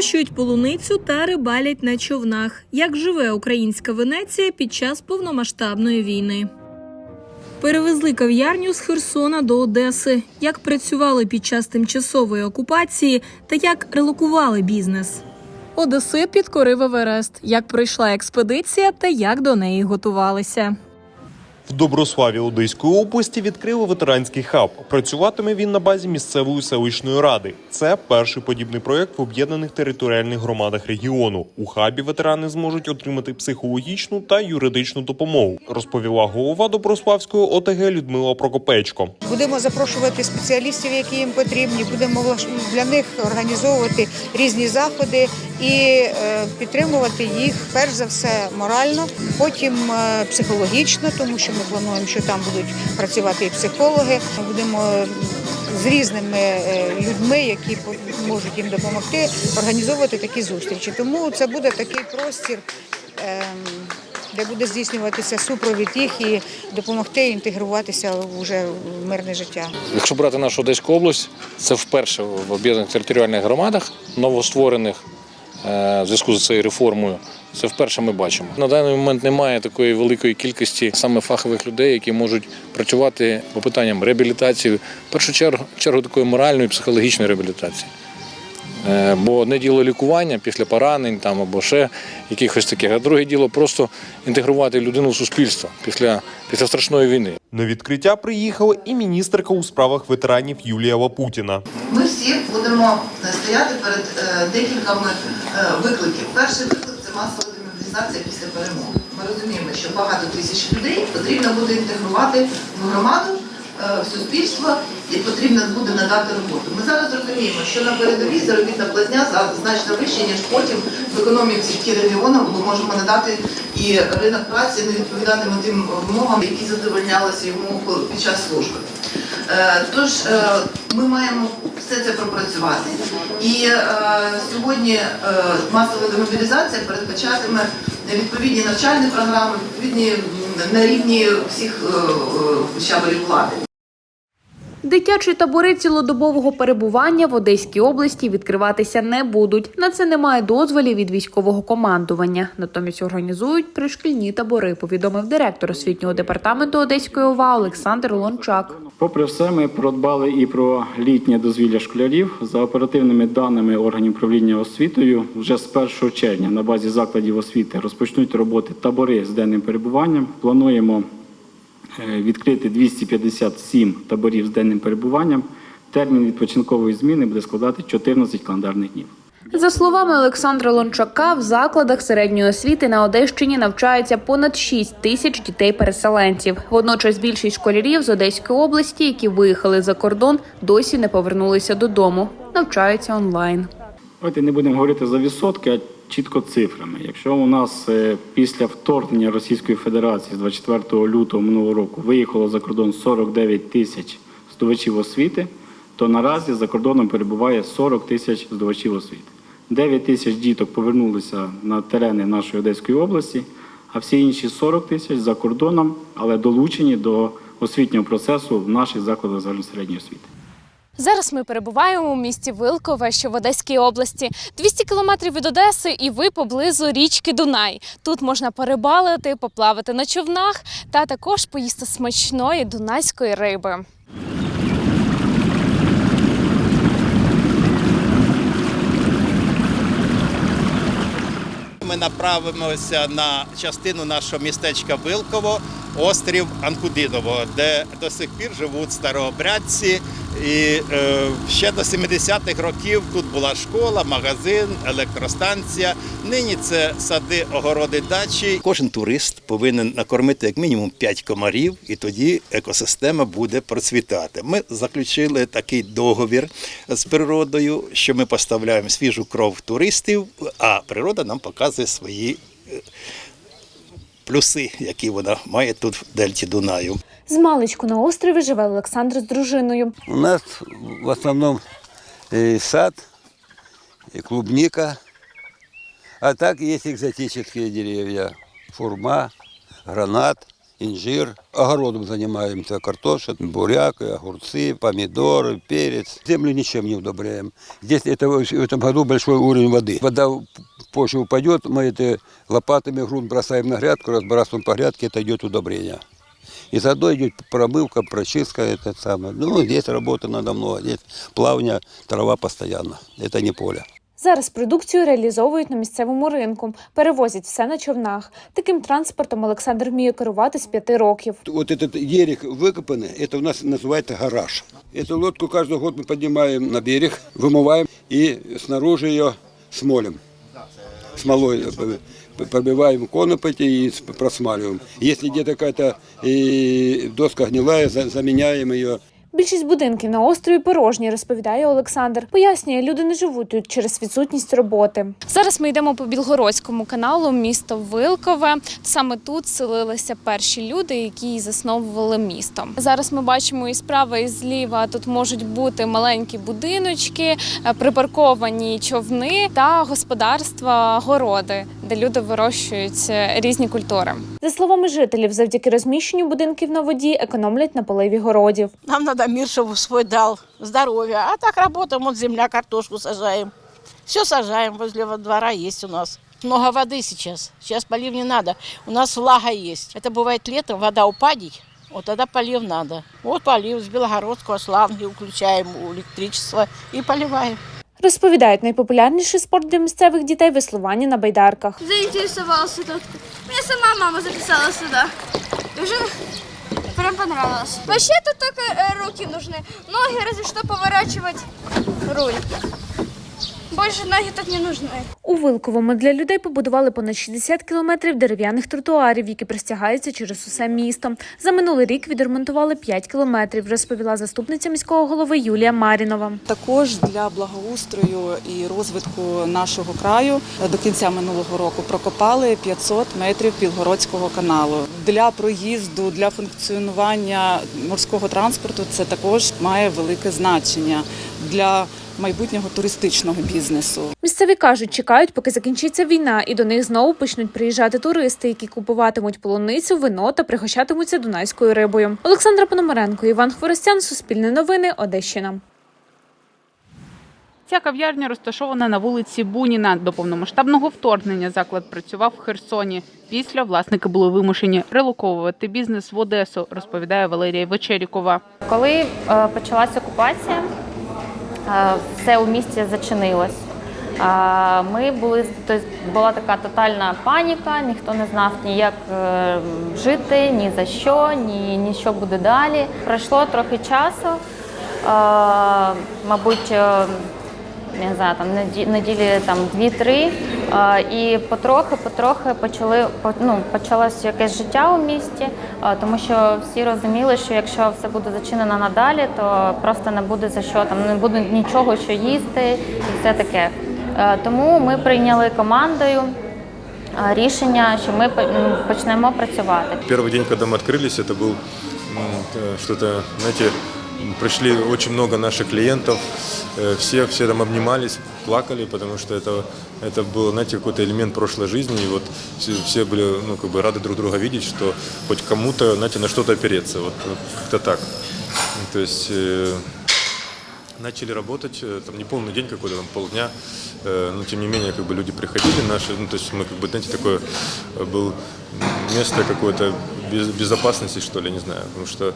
вирощують полуницю та рибалять на човнах. Як живе українська Венеція під час повномасштабної війни? Перевезли кав'ярню з Херсона до Одеси. Як працювали під час тимчасової окупації та як релокували бізнес. Одесит підкорив Еверест. Як пройшла експедиція та як до неї готувалися. В Доброславі Одеської області відкрили ветеранський хаб. Працюватиме він на базі місцевої селищної ради. Це перший подібний проєкт в об'єднаних територіальних громадах регіону. У хабі ветерани зможуть отримати психологічну та юридичну допомогу, розповіла голова Доброславської ОТГ Людмила Прокопечко. Будемо запрошувати спеціалістів, які їм потрібні. Будемо для них організовувати різні заходи і е, підтримувати їх перш за все морально, потім е, психологічно, тому що ми плануємо, що там будуть працювати і психологи. Ми будемо е, з різними людьми, які можуть їм допомогти, організовувати такі зустрічі. Тому це буде такий простір. ем, де буде здійснюватися супровід їх і допомогти інтегруватися вже в мирне життя. Якщо брати нашу Одеську область, це вперше в об'єднаних територіальних громадах, новостворених в зв'язку з цією реформою. Це вперше ми бачимо. На даний момент немає такої великої кількості саме фахових людей, які можуть працювати по питанням реабілітації, в першу чергу, чергу такої моральної і психологічної реабілітації. Е, Бо одне діло лікування після поранень там або ще якихось таких, а друге діло просто інтегрувати людину в суспільство після, після страшної війни. На відкриття приїхала і міністерка у справах ветеранів Юлія Лапутіна. Ми всі будемо е, стояти перед е, декількома е, викликів. Перший виклик це масова демобілізація після перемоги. Ми розуміємо, що багато тисяч людей потрібно буде інтегрувати в громаду, е, в суспільство і потрібно буде надати роботу. Ми зараз розуміємо, що на передовій заробітна платня за- значно вища, ніж потім в економіці ті регіони ми можемо надати і ринок праці не відповідатиме тим вимогам, які задовольнялися йому під час служби. Е, Тож е, ми маємо все це пропрацювати. І е, сьогодні е, масова демобілізація передбачатиме відповідні навчальні програми, відповідні на рівні всіх е, е, щабелів влади. Дитячі табори цілодобового перебування в Одеській області відкриватися не будуть. На це немає дозволів від військового командування. Натомість організують пришкільні табори, повідомив директор освітнього департаменту Одеської ОВА Олександр Лончак. Попри все, ми продбали і про літнє дозвілля школярів. За оперативними даними органів управління освітою, вже з 1 червня на базі закладів освіти розпочнуть роботи табори з денним перебуванням. Плануємо е, відкрити 257 таборів з денним перебуванням. Термін відпочинкової зміни буде складати 14 календарних днів. За словами Олександра Лончака, в закладах середньої освіти на Одещині навчається понад 6 тисяч дітей-переселенців. Водночас більшість школярів з Одеської області, які виїхали за кордон, досі не повернулися додому. Навчаються онлайн. Давайте не будемо говорити за відсотки, а чітко цифрами. Якщо у нас е, після вторгнення Російської Федерації з 24 лютого минулого року виїхало за кордон 49 тисяч здобувачів освіти, то наразі за кордоном перебуває 40 тисяч здобувачів освіти. 9 тисяч діток повернулися на терени нашої Одеської області, а всі інші 40 тисяч за кордоном, але долучені до освітнього процесу в наших закладах загальносередньої освіти. Зараз ми перебуваємо у місті Вилкове, що в Одеській області. 200 кілометрів від Одеси, і ви поблизу річки Дунай. Тут можна порибалити, поплавати на човнах та також поїсти смачної дунайської риби. Ми направимося на частину нашого містечка Вилково, острів Анкудиново, де до сих пір живуть старообрядці. І е, ще до 70-х років тут була школа, магазин, електростанція. Нині це сади, огороди, дачі. Кожен турист повинен накормити як мінімум 5 комарів, і тоді екосистема буде процвітати. Ми заключили такий договір з природою, що ми поставляємо свіжу кров туристів, а природа нам показує свої е, плюси, які вона має тут в дельті Дунаю. З маличку на острові живе Олександр з дружиною. У нас в основному э, сад, и клубника, а так є екзотичні дерев'я, Фурма, гранат инжир. Огородом занимаемся, картошка, буряк, огурцы, помидоры, перец. Землю ничем не удобряем. Здесь это, в этом году большой уровень воды. Вода в почву упадет, мы это лопатами грунт бросаем на грядку, разбрасываем по грядке, это идет удобрение. И заодно идет промывка, прочистка, это самое. Ну, здесь работа надо много, здесь плавня, трава постоянно. Это не поле. Зараз продукцію реалізовують на місцевому ринку, перевозять все на човнах. Таким транспортом Олександр вміє керувати з п'яти років. Вот этот берег выкопанный, это у нас называется гараж. Эту лодку каждый год мы поднимаем на берег, вымываем и снаружи ее смолим. Смолой э, пробиваем конопати и с- просмаливаем. Если где-то какая-то э, доска гнилая, за- заменяем ее. Більшість будинків на острові порожні, розповідає Олександр. Пояснює, люди не живуть тут через відсутність роботи. Зараз ми йдемо по Білгородському каналу, місто Вилкове. Саме тут селилися перші люди, які засновували місто. Зараз ми бачимо і справа, і зліва тут можуть бути маленькі будиночки, е, припарковані човни та господарства, городи, де люди вирощують е, різні культури. За словами жителів, завдяки розміщенню будинків на воді економлять на поливі городів. Нам надо мир, чтобы свой дал, здоровье. А так работаем, вот земля, картошку сажаем. Все сажаем, возле во двора есть у нас. Много воды сейчас. Сейчас полив не надо. У нас влага есть. Это бывает летом, вода упадет, вот тогда полив надо. Вот полив с Белогородского шланги включаем у электричества и поливаем. Розповідають, найпопулярніший спорт для місцевих дітей веслування на байдарках. Заінтересувався тут. Мені сама мама записала сюди. Вже прям понравилось. Вообще тут только э, руки нужны. Ноги разве что поворачивать руль. Больше ноги тут не нужны. У Вилковому для людей побудували понад 60 кілометрів дерев'яних тротуарів, які простягаються через усе місто. За минулий рік відремонтували 5 кілометрів, розповіла заступниця міського голови Юлія Марінова. Також для благоустрою і розвитку нашого краю до кінця минулого року прокопали 500 метрів Білгородського каналу. Для проїзду, для функціонування морського транспорту це також має велике значення для майбутнього туристичного бізнесу. Місцеві кажуть, чекають, поки закінчиться війна, і до них знову почнуть приїжджати туристи, які купуватимуть полуницю, вино та пригощатимуться дунайською рибою. Олександра Пономаренко, Іван Хворостян, Суспільне новини, Одещина. Ця кав'ярня розташована на вулиці Буніна. До повномасштабного вторгнення заклад працював в Херсоні. Після власники були вимушені релоковувати бізнес в Одесу, розповідає Валерія Вечерікова. Коли е, почалася окупація, все у місті зачинилось. Е, Ми були тобто була така тотальна паніка, ніхто не знав ні як е, жити, ні за що, ні, ні що буде далі. Пройшло трохи часу, е, мабуть е, не знаю, там неді- неділі там дві-три, е, і потрохи, потрохи почали по- ну, почалось якесь життя у місті, е, тому що всі розуміли, що якщо все буде зачинено надалі, то просто не буде за що там, не буде нічого, що їсти, і все таке. Е, Тому ми прийняли командою е, рішення, що ми по- ну, почнемо працювати. Первый день, когда мы открылись, это был м, э, что-то, знаете, м, пришли очень много наших клиентов, э, все, все там обнимались, плакали, потому что это, это был, знаете, какой-то элемент прошлой жизни, и вот все, все были, ну, как бы рады друг друга видеть, что хоть кому-то, знаете, на что-то опереться, вот, как-то так. То есть э, начали работать, э, там не полный день какой-то, там полдня, э, но тем не менее, как бы люди приходили наши, ну, то есть мы, как бы, знаете, такое э, был место какой-то без- безопасности, что ли, не знаю, потому что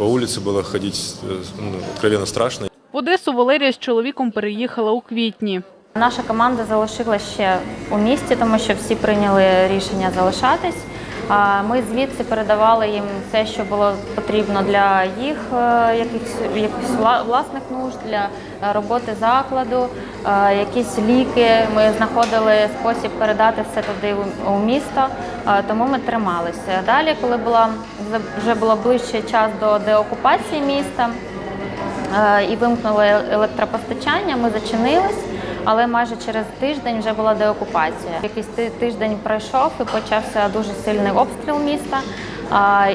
по вулиці було ходити э, ну, откровенно страшно. В Одесу Валерія з чоловіком переїхала у квітні. Наша команда залишилася ще у місті, тому що всі прийняли рішення залишатись. Ми звідси передавали їм все, що було потрібно для їх е, якихось, якихось власних нужд, для е, роботи закладу, е, якісь ліки. Ми знаходили спосіб передати все туди у- місто, тому ми трималися. Далі, коли була вже було ближче час до деокупації міста, і вимкнули електропостачання. Ми зачинились, але майже через тиждень вже була деокупація. Якийсь тиждень пройшов і почався дуже сильний обстріл міста.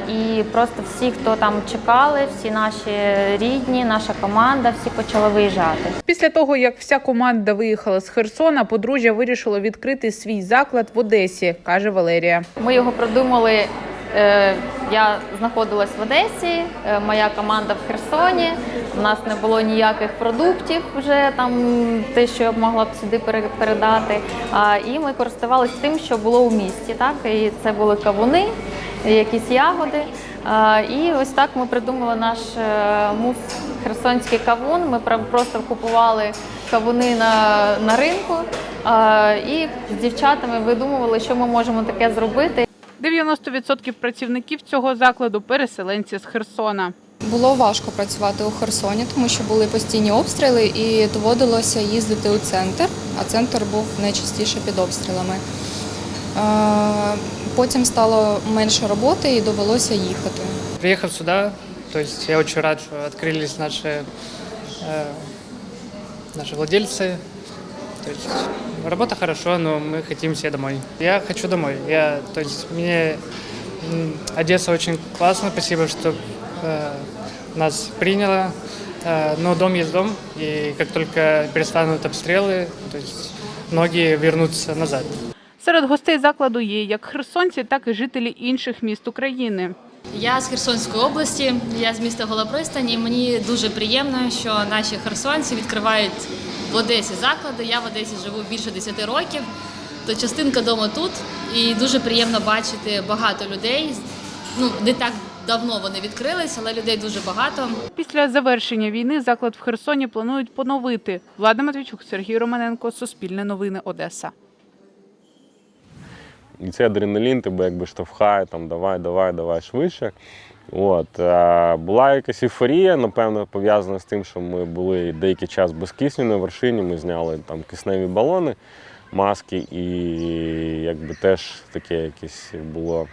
І просто всі, хто там чекали, всі наші рідні, наша команда, всі почали виїжджати. Після того, як вся команда виїхала з Херсона, подружжя вирішило відкрити свій заклад в Одесі, каже Валерія. Ми його продумали Я знаходилась в Одесі, е, моя команда в Херсоні. У нас не було ніяких продуктів вже там, те, що я б могла б сюди передати. І ми користувалися тим, що було у місті. Так? І це були кавуни, якісь ягоди. І ось так ми придумали наш е, мус херсонський кавун. Ми просто купували кавуни на, на ринку і з дівчатами видумували, що ми можемо таке зробити. 90% працівників цього закладу переселенці з Херсона. Було важко працювати у Херсоні, тому що були постійні обстріли і доводилося їздити у центр, а центр був найчастіше під обстрілами. Е, Потім стало менше роботи і довелося їхати. Приехав сюда, то есть я очень рад, что открылись наши, э, наши владельцы. То есть работа хорошо, но мы хотим все домой. Я хочу домой. Я, то есть мне м, Одесса очень классно, спасибо, что э, нас приняла. Э, но дом есть дом, и как только перестанут обстрелы, то есть многие вернутся назад. Серед гостей закладу є як херсонці, так і жителі інших міст України. Я з Херсонської області, я з міста Голопристань, і мені дуже приємно, що наші херсонці відкривають в Одесі заклади. Я в Одесі живу більше 10 років, то частинка дому тут. І дуже приємно бачити багато людей. Ну, не так давно вони відкрились, але людей дуже багато. Після завершення війни заклад в Херсоні планують поновити. Влада Матвійчук, Сергій Романенко, Суспільне новини, Одеса. І цей адреналін тебе якби штовхає, там давай, давай, давай швидше. От, е, була якась ейфорія, напевно, пов'язана з тим, що ми були деякий час без кисню на вершині, ми зняли там кисневі балони, маски, і якби теж таке якесь було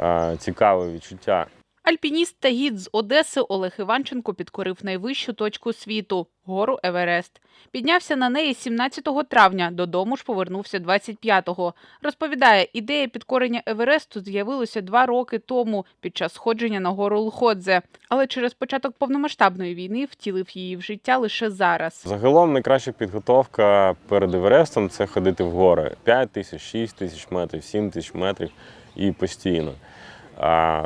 е, цікаве відчуття. Альпініст та гід з Одеси Олег Іванченко підкорив найвищу точку світу гору Еверест. Піднявся на неї 17 травня, додому ж повернувся 25-го. Розповідає, ідея підкорення Евересту з'явилася два роки тому під час сходження на гору Лходзе. Але через початок повномасштабної війни втілив її в життя лише зараз. Загалом найкраща підготовка перед Еверестом це ходити в гори. 5 тисяч, 6 тисяч метрів, 7 тисяч метрів і постійно.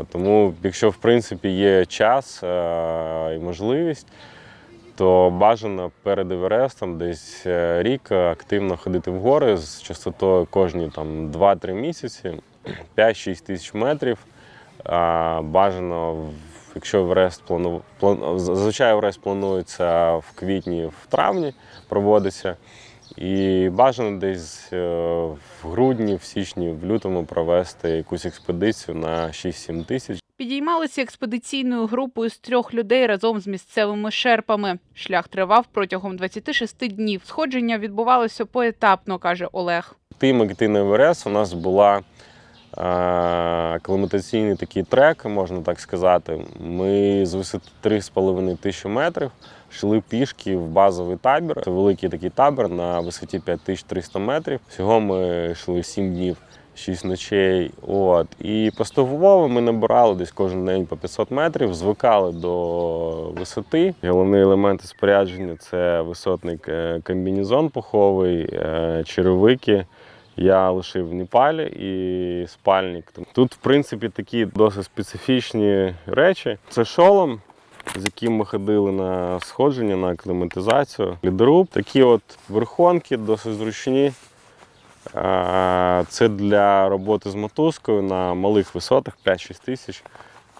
Тому, якщо в принципі є час і можливість, то бажано перед Еверестом десь е, рік активно ходити в гори з частотою кожні там 2-3 місяці, 5-6 тисяч метрів. Бажано, якщо Еверест плану... план... зазвичай Еверест планується в квітні, в травні проводиться. І бажано десь е, в грудні, в січні, в лютому провести якусь експедицію на 6-7 тисяч. Підіймалися експедиційною групою з трьох людей разом з місцевими шерпами. Шлях тривав протягом 26 днів. Сходження відбувалося поетапно, каже Олег. Тим, як ти на Еверес у нас була е, аккліматаційний такий трек, можна так сказати. Ми з висоти 3,5 тисячі метрів йшли пішки в базовий табір. Це великий такий табір на висоті 5300 метрів. Всього ми йшли 7 днів. 6 ночей. От. І поступово ми набирали десь кожен день по 500 метрів, звикали до висоти. Головні елементи спорядження це висотний е, комбінезон пуховий, е, черевики. Я лишив в Непалі і спальник. Тут, в принципі, такі досить специфічні речі. Це шолом, з яким ми ходили на сходження, на акліматизацію. Лідеруб. Такі от верхонки, досить зручні. Це для роботи з мотузкою на малих висотах 5-6 тисяч.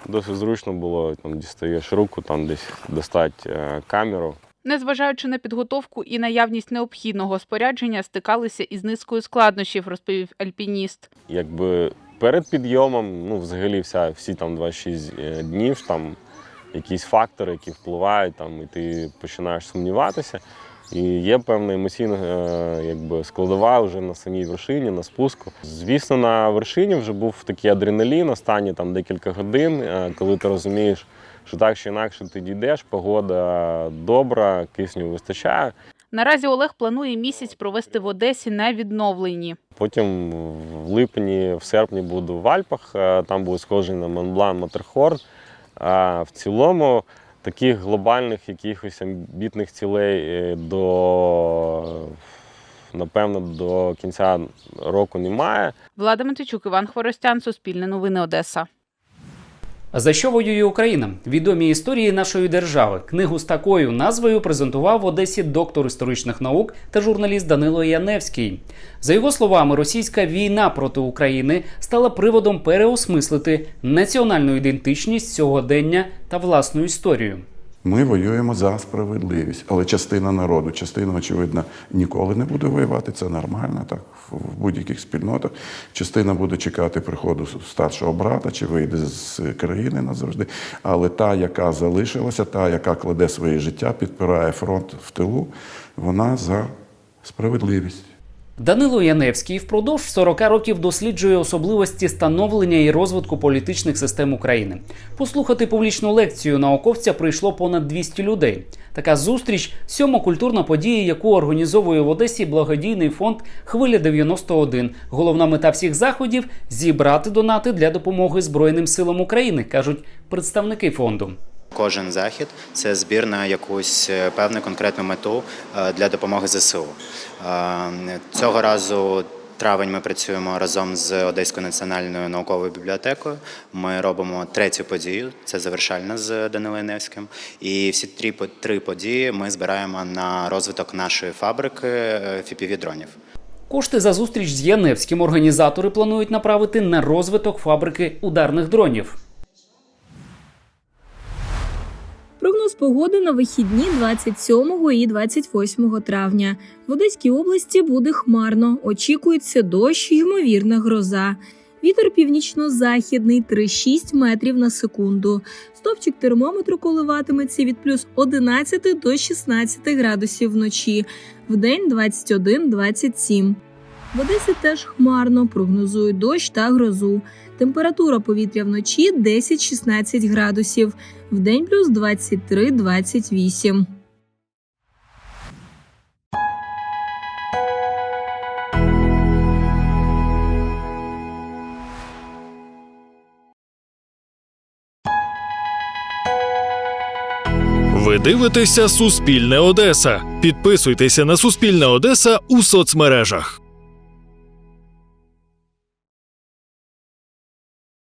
Досить зручно було, там дістаєш руку, там десь достати е, камеру. Незважаючи на підготовку і наявність необхідного спорядження, стикалися із низкою складнощів, розповів альпініст. Якби перед підйомом, ну взагалі вся, всі там 26 е, днів, там якісь фактори, які впливають, там, і ти починаєш сумніватися. І є певна емоційна е, якби, складова вже на самій вершині, на спуску. Звісно, на вершині вже був такий адреналін останні там декілька годин, е, коли ти розумієш, що так чи інакше ти дійдеш, погода добра, кисню вистачає. Наразі Олег планує місяць провести в Одесі на відновленні. Потім в липні, в серпні буду в Альпах, е, там буде схожий на Монблан Матерхорн. А в цілому таких глобальних якихось амбітних цілей е, до напевно, до кінця року немає. Влада Матвійчук, Іван Хворостян, Суспільне новини Одеса. За що воює Україна? Відомі історії нашої держави. Книгу з такою назвою презентував в Одесі доктор історичних наук та журналіст Данило Яневський. За його словами, російська війна проти України стала приводом переосмислити національну ідентичність сьогодення та власну історію. Ми воюємо за справедливість, але частина народу, частина, очевидно, ніколи не буде воювати. Це нормально, так в будь-яких спільнотах. Частина буде чекати приходу старшого брата чи вийде з країни назавжди. Але та, яка залишилася, та, яка кладе своє життя, підпирає фронт в тилу, вона за справедливість. Данило Яневський впродовж 40 років досліджує особливості становлення і розвитку політичних систем України. Послухати публічну лекцію науковця прийшло понад 200 людей. Така зустріч сьома культурна подія, яку організовує в Одесі благодійний фонд Хвиля 91 Головна мета всіх заходів зібрати донати для допомоги Збройним силам України, кажуть представники фонду. Кожен захід це збір на якусь е, певну конкретну мету е, для допомоги ЗСУ. Е, Цього разу травень ми працюємо разом з Одеською національною науковою бібліотекою. Ми робимо третю подію, це завершальна з Данилою Невським. І всі три, три події ми збираємо на розвиток нашої фабрики fpv дронів. Кошти за зустріч з Яневським організатори планують направити на розвиток фабрики ударних дронів. Прогноз погоди на вихідні 27 і 28 травня. В Одеській області буде хмарно. Очікується дощ, ймовірна гроза. Вітер північно-західний 3-6 метрів на секунду. Стовпчик термометру коливатиметься від плюс 11 до 16 градусів вночі, вдень 21-27. В Одесі теж хмарно прогнозують дощ та грозу. Температура повітря вночі 10-16 градусів, вдень плюс 23-28. Ви дивитеся Суспільне Одеса. Підписуйтеся на Суспільне Одеса у соцмережах.